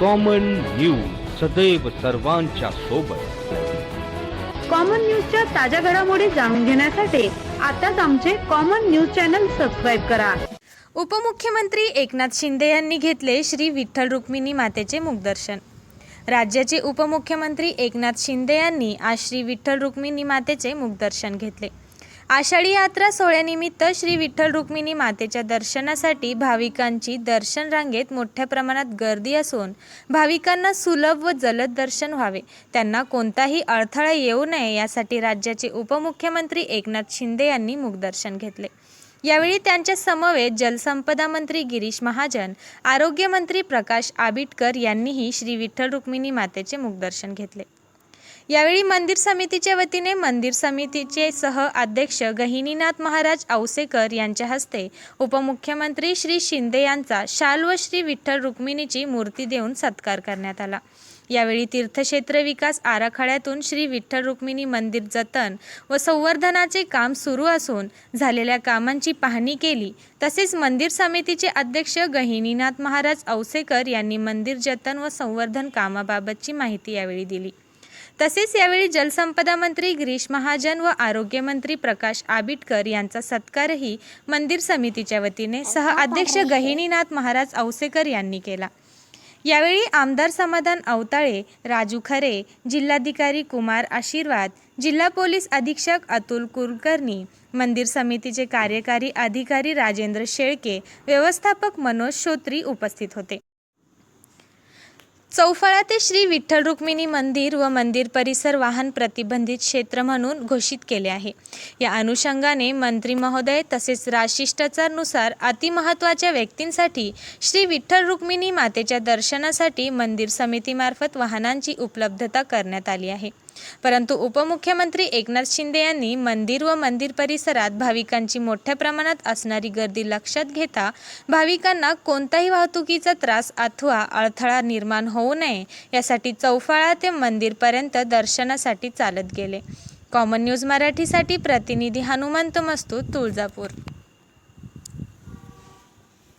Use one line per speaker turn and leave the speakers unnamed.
Common news सदैव सर्वांच्या सोबत.
कॉमन न्यूजच्या ताज्या घडामोडी जाणून घेण्यासाठी आताच आमचे कॉमन न्यूज चॅनल सबस्क्राईब करा.
उपमुख्यमंत्री एकनाथ शिंदे यांनी घेतले श्री विठ्ठल रुक्मिणी मातेचे मुखदर्शन. राज्याचे उपमुख्यमंत्री एकनाथ शिंदे यांनी आज श्री विठ्ठल रुक्मिणी मातेचे मुखदर्शन घेतले. आषाढी यात्रा सोहळ्यानिमित्त श्री विठ्ठल रुक्मिणी मातेच्या दर्शनासाठी भाविकांची दर्शन रांगेत मोठ्या प्रमाणात गर्दी असून भाविकांना सुलभ व जलद दर्शन व्हावे. त्यांना कोणताही अडथळा येऊ नये यासाठी राज्याचे उपमुख्यमंत्री एकनाथ शिंदे यांनी मुखदर्शन घेतले. यावेळी त्यांच्या समवेत जलसंपदा मंत्री गिरीश महाजन आरोग्यमंत्री प्रकाश आबिटकर यांनीही श्री विठ्ठल रुक्मिणी मातेचे मुखदर्शन घेतले. यावेळी मंदिर समितीच्या वतीने मंदिर समितीचे सह अध्यक्ष गहिनीनाथ महाराज औसेकर यांच्या हस्ते उपमुख्यमंत्री श्री शिंदे यांचा शाल व श्री विठ्ठल रुक्मिणीची मूर्ती देऊन सत्कार करण्यात आला. यावेळी तीर्थक्षेत्र विकास आराखड्यातून श्री विठ्ठल रुक्मिणी मंदिर जतन व संवर्धनाचे काम सुरू असून झालेल्या कामांची पाहणी केली. तसेच मंदिर समितीचे अध्यक्ष गहिनीनाथ महाराज औसेकर यांनी मंदिर जतन व संवर्धन कामाबाबतची माहिती यावेळी दिली. तसेच यावेळी जलसंपदा मंत्री गिरीश महाजन व आरोग्यमंत्री प्रकाश आबिटकर यांचा सत्कारही मंदिर समितीच्या वतीने सह अध्यक्ष गहिनीनाथ महाराज औसेकर यांनी केला. यावेळी आमदार समाधान अवताळे राजू खरे जिल्हाधिकारी कुमार आशीर्वाद जिल्हा पोलीस अधीक्षक अतुल कुलकर्णी मंदिर समितीचे कार्यकारी अधिकारी राजेंद्र शेळके व्यवस्थापक मनोज श्रोत्री उपस्थित होते. चौफळा ते श्री विठ्ठल रुक्मिणी मंदिर व मंदिर परिसर वाहन प्रतिबंधित क्षेत्र म्हणून घोषित केले आहे. या अनुषंगाने मंत्री महोदय तसेच राजशिष्टाचारनुसार अतिमहत्वाच्या व्यक्तींसाठी श्री विठ्ठल रुक्मिणी मातेच्या दर्शनासाठी मंदिर समितीमार्फत वाहनांची उपलब्धता करण्यात आली आहे. परंतु उपमुख्यमंत्री एकनाथ शिंदे यांनी मंदिर व मंदिर परिसरात भाविकांची मोठ्या प्रमाणात असणारी गर्दी लक्षात घेता भाविकांना कोणताही वाहतुकीचा त्रास अथवा अडथळा निर्माण होऊ नये. यासाठी चौफाळा ते मंदिरपर्यंत दर्शनासाठी चालत गेले. कॉमन न्यूज मराठीसाठी प्रतिनिधी हनुमंत मस्तू तुळजापूर.